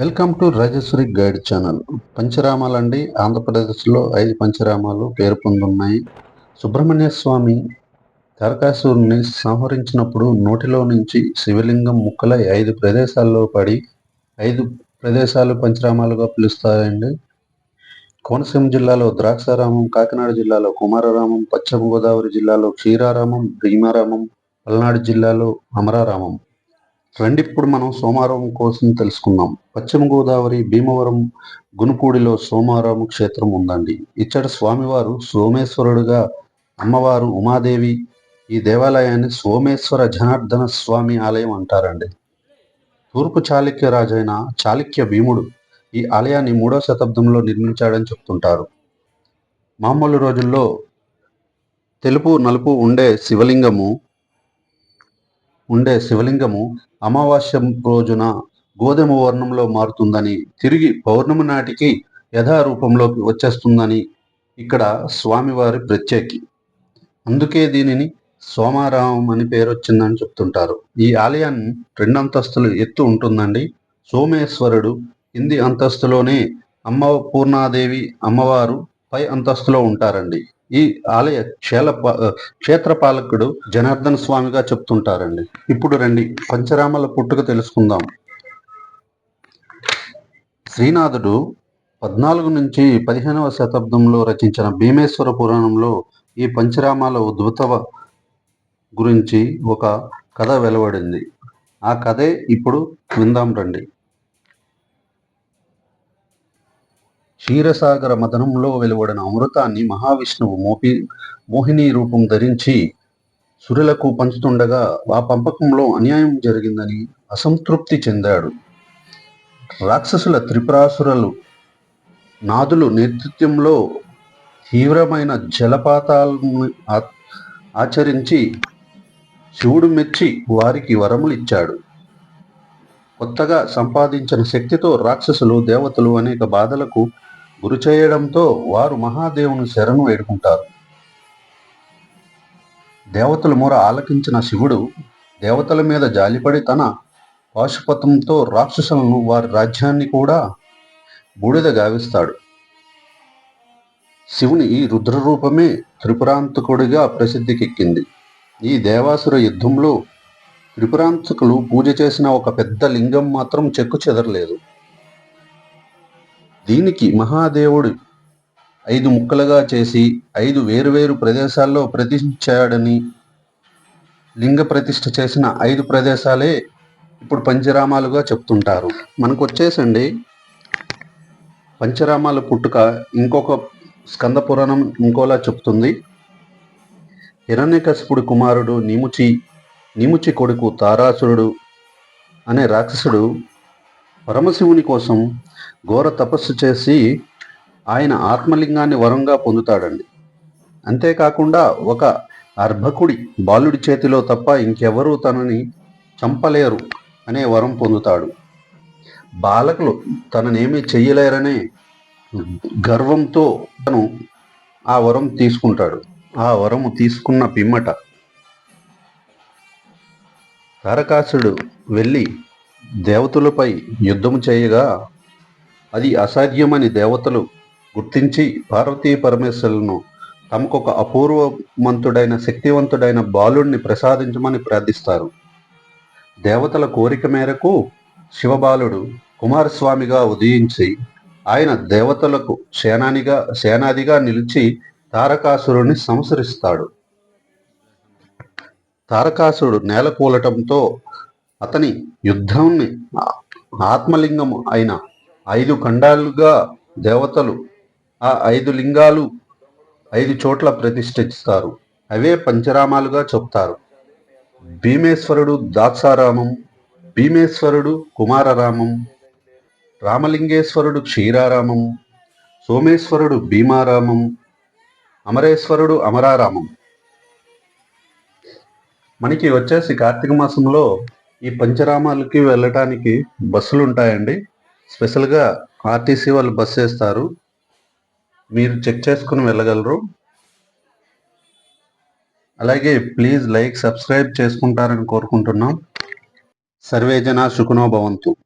Welcome to Rajeshwari guide channel. పంచరామాలు అండి ఆంధ్రప్రదేశ్లో ఐదు పంచరామాలు పేరు పొందున్నాయి. సుబ్రహ్మణ్య స్వామి తారకాసురుని సంహరించినప్పుడు నోటిలో నుంచి శివలింగం ముక్కలై ఐదు ప్రదేశాల్లో పడి ఐదు ప్రదేశాలు పంచరామాలుగా పిలుస్తాయండి. కోనసీమ జిల్లాలో ద్రాక్షారామం కాకినాడ జిల్లాలో కుమారరామం పశ్చిమ గోదావరి జిల్లాలో క్షీరారామం భీమారామం పల్నాడు జిల్లాలో అమరారామం. రండి ఇప్పుడు మనం సోమారం కోసం తెలుసుకుందాం. పశ్చిమ గోదావరి భీమవరం గునుపూడిలో సోమారాము క్షేత్రం ఉందండి. ఇచ్చట స్వామివారు సోమేశ్వరుడుగా అమ్మవారు ఉమాదేవి ఈ దేవాలయాన్ని సోమేశ్వర జనార్దన స్వామి ఆలయం అంటారండి. తూర్పు చాళుక్య రాజైన చాళుక్య భీముడు ఈ ఆలయాన్ని మూడో శతాబ్దంలో నిర్మించాడని చెప్తుంటారు. మామూలు రోజుల్లో తెలుపు నలుపు ఉండే శివలింగము ఉండే శివలింగము అమావాస్య రోజున గోధుమ వర్ణంలో మారుతుందని తిరిగి పౌర్ణమి నాటికి యథారూపంలోకి వచ్చేస్తుందని ఇక్కడ స్వామివారి ప్రత్యేకి. అందుకే దీనిని సోమారామం అని పేరు వచ్చిందని చెప్తుంటారు. ఈ ఆలయాన్ని రెండు అంతస్తులు ఎత్తు ఉంటుందండి. సోమేశ్వరుడు కింది అంతస్తులోనే అమ్మ పూర్ణాదేవి అమ్మవారు పై అంతస్తులో ఉంటారండి. ఈ ఆలయ క్షేల క్షేత్రపాలకుడు జనార్దన స్వామిగా చెప్తుంటారండి. ఇప్పుడు రండి పంచరామల పుట్టుక తెలుసుకుందాం. శ్రీనాథుడు పద్నాలుగు నుంచి పదిహేనవ శతాబ్దంలో రచించిన భీమేశ్వర పురాణంలో ఈ పంచరామాల ఉద్భుత గురించి ఒక కథ వెలువడింది. ఆ కథే ఇప్పుడు విందాం రండి. క్షీరసాగర మదనంలో వెలువడిన అమృతాన్ని మహావిష్ణువు మోపి మోహిని రూపం ధరించి సురులకు పంచుతుండగా ఆ పంపకంలో అన్యాయం జరిగిందని అసంతృప్తి చెందాడు. రాక్షసుల త్రిపురాసురలు నాదులు నేతృత్వంలో తీవ్రమైన జలపాతాలను ఆచరించి శివుడు మెచ్చి వారికి వరములు ఇచ్చాడు. కొత్తగా సంపాదించిన శక్తితో రాక్షసులు దేవతలు అనేక బాధలకు గురి చేయడంతో వారు మహాదేవుని శరణు వేడుకుంటారు. దేవతల మొర ఆలకించిన శివుడు దేవతల మీద జాలిపడి తన పాశుపతంతో రాక్షసులను వారి రాజ్యాన్ని కూడా బూడిద గావిస్తాడు. శివుని ఈ రుద్రరూపమే త్రిపురాంతకుడిగా ప్రసిద్ధికెక్కింది. ఈ దేవాసుర యుద్ధంలో త్రిపురాంతకులు పూజ చేసిన ఒక పెద్ద లింగం మాత్రం చెక్కు చెదరలేదు. దీనికి మహాదేవుడు ఐదు ముక్కలుగా చేసి ఐదు వేరువేరు ప్రదేశాల్లో ప్రతిష్ఠించాడని లింగ ప్రతిష్ఠ చేసిన ఐదు ప్రదేశాలే ఇప్పుడు పంచరామాలుగా చెప్తుంటారు. మనకు వచ్చేసండి. పంచరామాల పుట్టుక ఇంకొక స్కంద పురాణం ఇంకోలా చెప్తుంది. హిరణ్యకశిపుడి కుమారుడు నిముచి నిముచి కొడుకు తారాసురుడు అనే రాక్షసుడు పరమశివుని కోసం ఘోర తపస్సు చేసి ఆయన ఆత్మలింగాన్ని వరంగా పొందుతాడండి. అంతేకాకుండా ఒక అర్భకుడి బాలుడి చేతిలో తప్ప ఇంకెవరూ తనని చంపలేరు అనే వరం పొందుతాడు. బాలకులు తననేమీ చెయ్యలేరనే గర్వంతో తను ఆ వరం తీసుకుంటాడు. ఆ వరము తీసుకున్న పిమ్మట తారకాసుడు వెళ్ళి దేవతలపై యుద్ధం చేయగా అది అసాధ్యమని దేవతలు గుర్తించి పార్వతీ పరమేశ్వరులను తమకొక అపూర్వమంతుడైన శక్తివంతుడైన బాలుణ్ణి ప్రసాదించమని ప్రార్థిస్తారు. దేవతల కోరిక మేరకు శివబాలుడు కుమారస్వామిగా ఉదయించి ఆయన దేవతలకు సేనానిగా సేనాదిగా నిలిచి తారకాసురుని సంసరిస్తాడు తారకాసురుడు నేలకూలటంతో అతని యుద్ధాన్ని ఆత్మలింగం అయిన ఐదు ఖండాలుగా దేవతలు ఆ ఐదు లింగాలు ఐదు చోట్ల ప్రతిష్ఠిస్తారు. అవే పంచరామాలుగా చెప్తారు. భీమేశ్వరుడు దాసారామం భీమేశ్వరుడు కుమారరామం రామలింగేశ్వరుడు క్షీరారామం సోమేశ్వరుడు భీమారామం అమరేశ్వరుడు అమరారామం. మనకి వచ్చేసి కార్తీక మాసంలో ఈ పంచరామాలకి వెళ్ళటానికి బస్సులు ఉంటాయండి స్పెషల్గా ఆర్టీసీ వాళ్ళు బస్ చేస్తారు మీరు చెక్ చేసుకుని వెళ్ళగలరు. అలాగే ప్లీజ్ లైక్ సబ్స్క్రైబ్ చేసుకుంటారని కోరుకుంటున్నాం. సర్వేజన సుఖనో భవంతు.